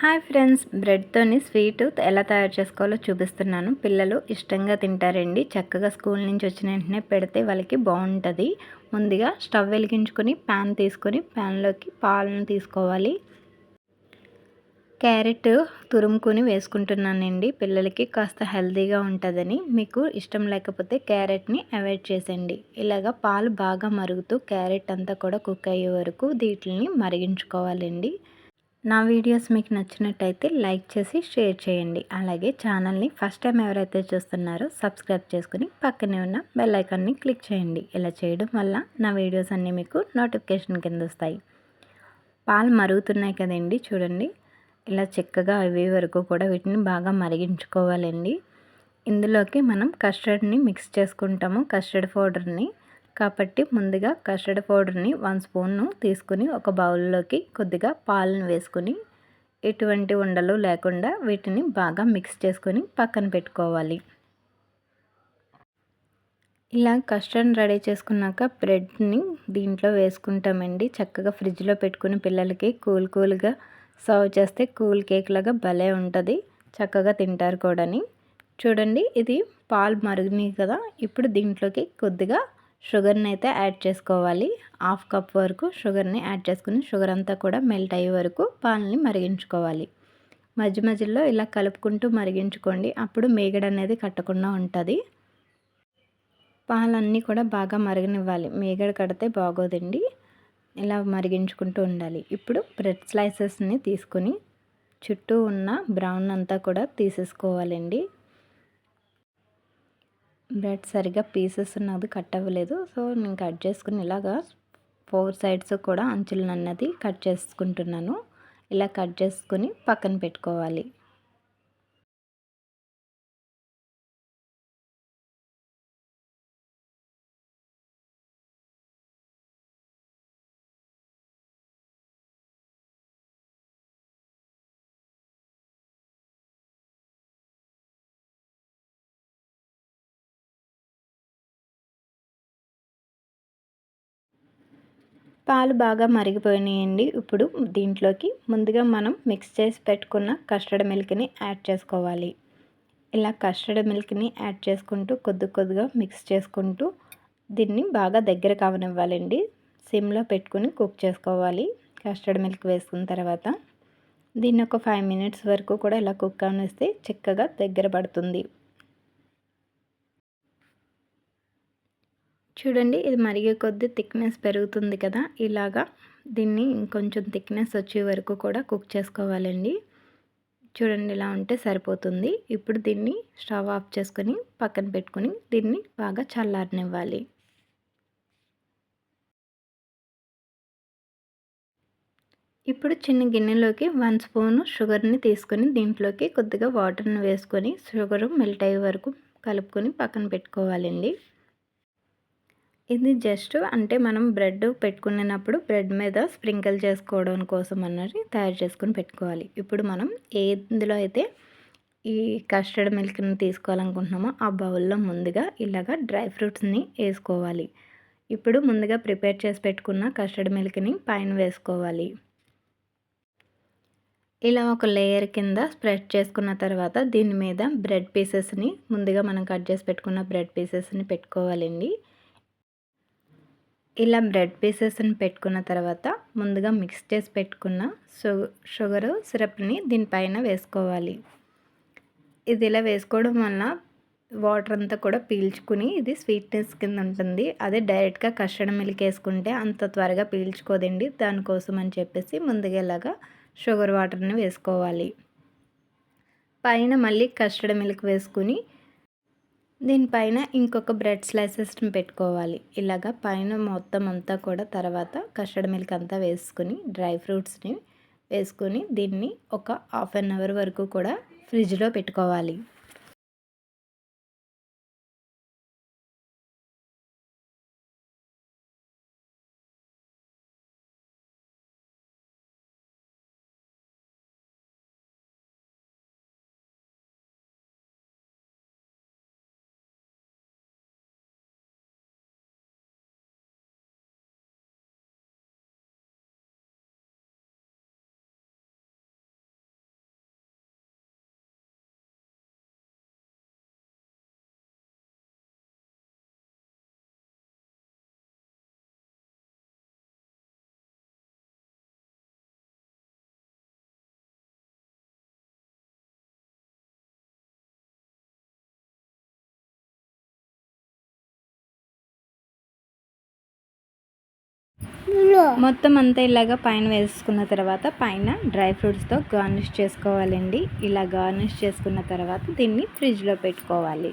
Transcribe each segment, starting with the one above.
Hi friends బ్రెడ్తోని sweet ఎలా తయారు చేసుకోవాలో చూపిస్తున్నాను. పిల్లలు ఇష్టంగా తింటారండి. చక్కగా స్కూల్ నుంచి వచ్చిన వెంటనే పెడితే వాళ్ళకి బాగుంటుంది. ముందుగా స్టవ్ వెలిగించుకొని ప్యాన్ తీసుకొని ప్యాన్లోకి పాలను తీసుకోవాలి. క్యారెట్ తురుముకొని వేసుకుంటున్నానండి. పిల్లలకి కాస్త హెల్తీగా ఉంటుందని. మీకు ఇష్టం లేకపోతే క్యారెట్ని అవాయిడ్ చేసేయండి. ఇలాగ పాలు బాగా మరుగుతూ క్యారెట్ అంతా కూడా కుక్ అయ్యే వరకు వీటిని మరిగించుకోవాలండి. నా వీడియోస్ మీకు నచ్చినట్టయితే లైక్ చేసి షేర్ చేయండి. అలాగే ఛానల్ని ఫస్ట్ టైం ఎవరైతే చూస్తున్నారో సబ్స్క్రైబ్ చేసుకుని పక్కనే ఉన్న బెల్ ఐకాన్ని క్లిక్ చేయండి. ఇలా చేయడం వల్ల నా వీడియోస్ అన్నీ మీకు నోటిఫికేషన్ కింద వస్తాయి. పాలు మరుగుతున్నాయి కదండి చూడండి. ఇలా చక్కగా అవి వరకు కూడా వీటిని బాగా మరిగించుకోవాలండి. ఇందులోకి మనం కస్టర్డ్ని మిక్స్ చేసుకుంటాము. కస్టర్డ్ పౌడర్ని కాబట్టి ముందుగా కస్టర్డ్ పౌడర్ని వన్ స్పూన్ను తీసుకుని ఒక బౌల్లోకి కొద్దిగా పాలను వేసుకుని ఎటువంటి ఉండలు లేకుండా వీటిని బాగా మిక్స్ చేసుకొని పక్కన పెట్టుకోవాలి. ఇలా కస్టర్డ్ రెడీ చేసుకున్నాక బ్రెడ్ని దీంట్లో వేసుకుంటామండి. చక్కగా ఫ్రిడ్జ్లో పెట్టుకుని పిల్లలకి కూల్ కూల్గా సర్వ్ చేస్తే కూల్ కేక్ లాగా భలే ఉంటుంది. చక్కగా తింటారు కూడాని. చూడండి ఇది పాలు మరుగునాయి కదా. ఇప్పుడు దీంట్లోకి కొద్దిగా షుగర్ని అయితే యాడ్ చేసుకోవాలి. హాఫ్ కప్ వరకు షుగర్ని యాడ్ చేసుకుని షుగర్ అంతా కూడా మెల్ట్ అయ్యే వరకు పాలని మరిగించుకోవాలి. మధ్య మధ్యలో ఇలా కలుపుకుంటూ మరిగించుకోండి. అప్పుడు మేగడ అనేది కట్టకుండా ఉంటుంది. పాలన్నీ కూడా బాగా మరగనివ్వాలి. మేగడ కడితే బాగోదండి. ఇలా మరిగించుకుంటూ ఉండాలి. ఇప్పుడు బ్రెడ్ స్లైసెస్ని తీసుకొని చుట్టూ ఉన్న బ్రౌన్ అంతా కూడా తీసేసుకోవాలండి. బ్రెడ్ సరిగా పీసెస్ ఉన్నది కట్ అవ్వలేదు. సో నేను కట్ చేసుకుని ఇలాగా ఫోర్ సైడ్స్ కూడా అంచులను అన్నది కట్ చేసుకుంటున్నాను. ఇలా కట్ చేసుకుని పక్కన పెట్టుకోవాలి. పాలు బాగా మరిగిపోయినాయండి. ఇప్పుడు దీంట్లోకి ముందుగా మనం మిక్స్ చేసి పెట్టుకున్న కస్టర్డ్ మిల్క్ని యాడ్ చేసుకోవాలి. ఇలా కస్టర్డ్ మిల్క్ని యాడ్ చేసుకుంటూ కొద్ది కొద్దిగా మిక్స్ చేసుకుంటూ దీన్ని బాగా దగ్గర కావనివ్వాలండి. సిమ్లో పెట్టుకుని కుక్ చేసుకోవాలి. కస్టర్డ్ మిల్క్ వేసుకున్న తర్వాత దీన్ని ఒక ఫైవ్ మినిట్స్ వరకు కూడా ఇలా కుక్ అవనిస్తే చిక్కగా దగ్గర పడుతుంది. చూడండి ఇది మరిగే కొద్దీ థిక్నెస్ పెరుగుతుంది కదా. ఇలాగా దీన్ని ఇంకొంచెం థిక్నెస్ వచ్చే వరకు కూడా కుక్ చేసుకోవాలండి. చూడండి ఇలా ఉంటే సరిపోతుంది. ఇప్పుడు దీన్ని స్టవ్ ఆఫ్ చేసుకొని పక్కన పెట్టుకొని దీన్ని బాగా చల్లారనివ్వాలి. ఇప్పుడు చిన్న గిన్నెలోకి వన్ స్పూను షుగర్ని తీసుకొని దీంట్లోకి కొద్దిగా వాటర్ని వేసుకొని షుగర్ మెల్ట్ అయ్యే వరకు కలుపుకొని పక్కన పెట్టుకోవాలండి. ఇది జస్ట్ అంటే మనం బ్రెడ్ పెట్టుకునేటప్పుడు బ్రెడ్ మీద స్ప్రింకిల్ చేసుకోవడం కోసం అన్నది తయారు చేసుకుని పెట్టుకోవాలి. ఇప్పుడు మనం ఏందులో అయితే ఈ కస్టర్డ్ మిల్క్ని తీసుకోవాలనుకుంటున్నామో ఆ బౌల్లో ముందుగా ఇలాగా డ్రై ఫ్రూట్స్ని వేసుకోవాలి. ఇప్పుడు ముందుగా ప్రిపేర్ చేసి పెట్టుకున్న కస్టర్డ్ మిల్క్ని పైన వేసుకోవాలి. ఇలా ఒక లేయర్ కింద స్ప్రెడ్ చేసుకున్న తర్వాత దీని మీద బ్రెడ్ పీసెస్ని ముందుగా మనం కట్ చేసి పెట్టుకున్న బ్రెడ్ పీసెస్ని పెట్టుకోవాలండి. ఇలా బ్రెడ్ పీసెస్ని పెట్టుకున్న తర్వాత ముందుగా మిక్స్ చేసి పెట్టుకున్న షుగర్ సిరప్ని దీనిపైన వేసుకోవాలి. ఇది ఇలా వేసుకోవడం వల్ల వాటర్ అంతా కూడా పీల్చుకుని ఇది స్వీట్నెస్ కింద ఉంటుంది. అదే డైరెక్ట్గా కష్టడం మిల్క్ వేసుకుంటే అంత త్వరగా పీల్చుకోదండి. దానికోసం అని చెప్పేసి ముందుగా ఇలాగా షుగర్ వాటర్ని వేసుకోవాలి. పైన మళ్ళీ కస్టర్డ్ మిల్క్ వేసుకుని దీనిపైన ఇంకొక బ్రెడ్ స్లైసెస్ని పెట్టుకోవాలి. ఇలాగా పైన మొత్తం అంతా కూడా తర్వాత కస్టర్డ్ మిల్క్ అంతా వేసుకుని డ్రై ఫ్రూట్స్ని వేసుకొని దీన్ని ఒక హాఫ్ అన్ అవర్ వరకు కూడా ఫ్రిడ్జ్లో పెట్టుకోవాలి. మొత్తం అంతా ఇలాగా పైన వేసుకున్న తర్వాత పైన డ్రై ఫ్రూట్స్తో గార్నిష్ చేసుకోవాలండి. ఇలా గార్నిష్ చేసుకున్న తర్వాత దీన్ని ఫ్రిడ్జ్లో పెట్టుకోవాలి.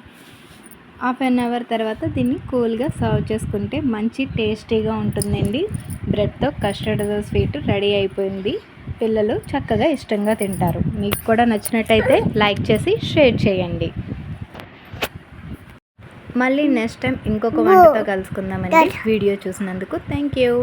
హాఫ్ అన్ అవర్ తర్వాత దీన్ని కూల్గా సర్వ్ చేసుకుంటే మంచి టేస్టీగా ఉంటుందండి. బ్రెడ్తో కస్టర్డ్ స్వీట్ రెడీ అయిపోయింది. పిల్లలు చక్కగా ఇష్టంగా తింటారు. మీకు కూడా నచ్చినట్టయితే లైక్ చేసి షేర్ చేయండి. మళ్ళీ నెక్స్ట్ టైం ఇంకొక వంటతో కలుసుకుందామండి. వీడియో చూసినందుకు థ్యాంక్ యూ